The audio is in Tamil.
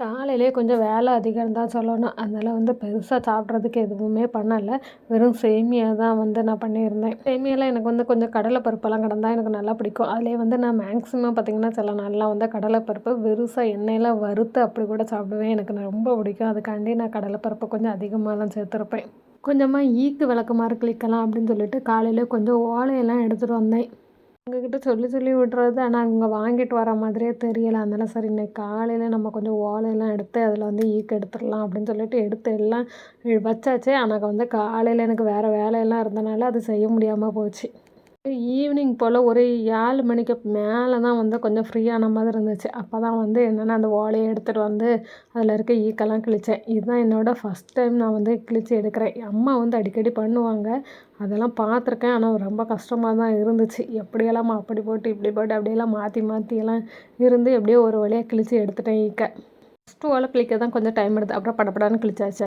காலையிலே கொஞ்சம் வேலை அதிகம் தான் சொல்லணும். அதனால் வந்து பெருசாக சாப்பிட்றதுக்கு எதுவுமே பண்ணலை. வெறும் சேமியா தான் வந்து நான் பண்ணியிருந்தேன். சேமியாலாம் எனக்கு வந்து கொஞ்சம் கடலை பருப்பெல்லாம் கிடந்தா எனக்கு நல்லா பிடிக்கும். அதிலே வந்து நான் மேக்ஸிமம் பார்த்திங்கன்னா சில நாளெலாம் வந்து கடலை பருப்பு வெறுசாக எண்ணெயில் வறுத்து அப்படி கூட சாப்பிடுவேன். எனக்கு ரொம்ப பிடிக்கும். அதுக்காண்டி நான் கடலை பருப்பு கொஞ்சம் அதிகமாக தான் சேர்த்துருப்பேன். கொஞ்சமாக ஈக்கு விளக்கமாக கிளிக்கலாம் அப்படின்னு சொல்லிட்டு காலையில் கொஞ்சம் ஓலையெல்லாம் எடுத்துகிட்டு வந்தேன். உங்ககிட்ட சொல்லி சொல்லி விட்றது. ஆனால் அவங்க வாங்கிட்டு வர மாதிரியே தெரியலை. அதனால் சரி இன்னைக்கு காலையில் நம்ம கொஞ்சம் ஓலையெல்லாம் எடுத்து அதில் வந்து ஈக்கு எடுத்துடலாம் அப்படின்னு சொல்லிட்டு எடுத்து எல்லாம் வச்சாச்சு. ஆனால் வந்து காலையில் எனக்கு வேறு வேலையெல்லாம் இருந்தனால அது செய்ய முடியாமல் போச்சு. ஈவினிங் போல் ஒரு ஏழு மணிக்கு மேலே தான் வந்து கொஞ்சம் ஃப்ரீயான மாதிரி இருந்துச்சு. அப்போ தான் வந்து என்னென்னா அந்த ஓலையை எடுத்துகிட்டு வந்து அதில் இருக்க ஈக்கெல்லாம் கிழித்தேன் இதுதான் என்னோடய ஃபஸ்ட் டைம் நான் வந்து கிழித்து எடுக்கிறேன். அம்மா வந்து அடிக்கடி பண்ணுவாங்க. அதெல்லாம் பார்த்துருக்கேன். ஆனால் ரொம்ப கஷ்டமாக தான் இருந்துச்சு. எப்படியெல்லாம் அப்படி போட்டு இப்படி போட்டு அப்படியெல்லாம் மாற்றி மாற்றியெல்லாம் இருந்து எப்படியோ ஒரு வழியாக கிழித்து எடுத்துட்டேன் ஈக்கை. ஃபஸ்ட்டு ஓலை கிழிக்க தான் கொஞ்சம் டைம் எடுத்து அப்புறம் படப்படான்னு கிழிச்சாச்சு.